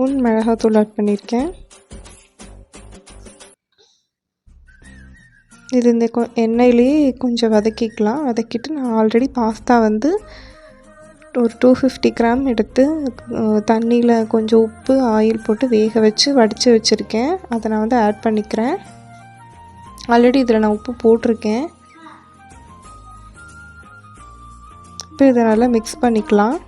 Spoon மிளகாத்தூள் add பண்ணியிருக்கேன். இது இந்த கொ எண்ணெயிலேயே கொஞ்சம் வதக்கிக்கலாம். வதக்கிட்டு நான் ஆல்ரெடி பாஸ்தா வந்து ஒரு டூ ஃபிஃப்டி கிராம் எடுத்து தண்ணியில் கொஞ்சம் உப்பு ஆயில் போட்டு வேக வச்சு வடித்து வச்சுருக்கேன். அதை நான் வந்து ஆட் பண்ணிக்கிறேன். ஆல்ரெடி இதில் நான் உப்பு போட்டிருக்கேன். இப்போ இதை நல்லா மிக்ஸ் பண்ணிக்கலாம்.